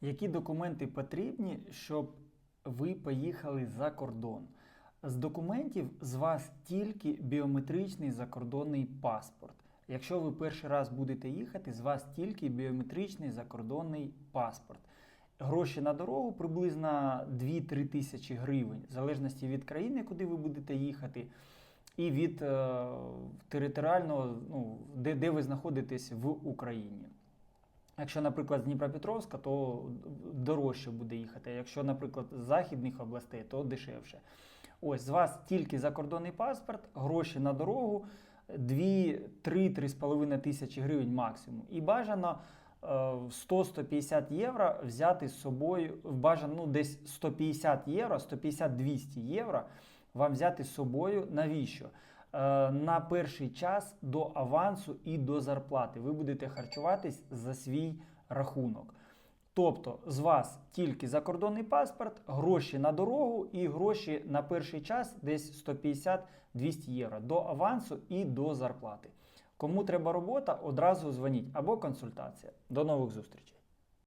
Які документи потрібні, щоб ви поїхали за кордон? З документів з вас тільки біометричний закордонний паспорт. Якщо ви перший раз будете їхати, з вас тільки біометричний закордонний паспорт. Гроші на дорогу приблизно 2-3 тисячі гривень, в залежності від країни, куди ви будете їхати, і від е, територіального, ну, де, де ви знаходитесь в Україні. Якщо, наприклад, з Дніпропетровська, то дорожче буде їхати. Якщо, наприклад, з західних областей, то дешевше. Ось з вас тільки закордонний паспорт, гроші на дорогу 2-3-3,5 тисячі гривень максимум. І бажано е, 100-150 євро взяти з собою, бажано ну, десь 150 євро, 150-200 євро вам взяти з собою. Навіщо? Е, На перший час до авансу і до зарплати. Ви будете харчуватись за свій рахунок. Тобто з вас тільки закордонний паспорт, гроші на дорогу і гроші на перший час десь 150-200 євро до авансу і до зарплати. Кому треба робота, одразу дзвоніть або консультація. До нових зустрічей.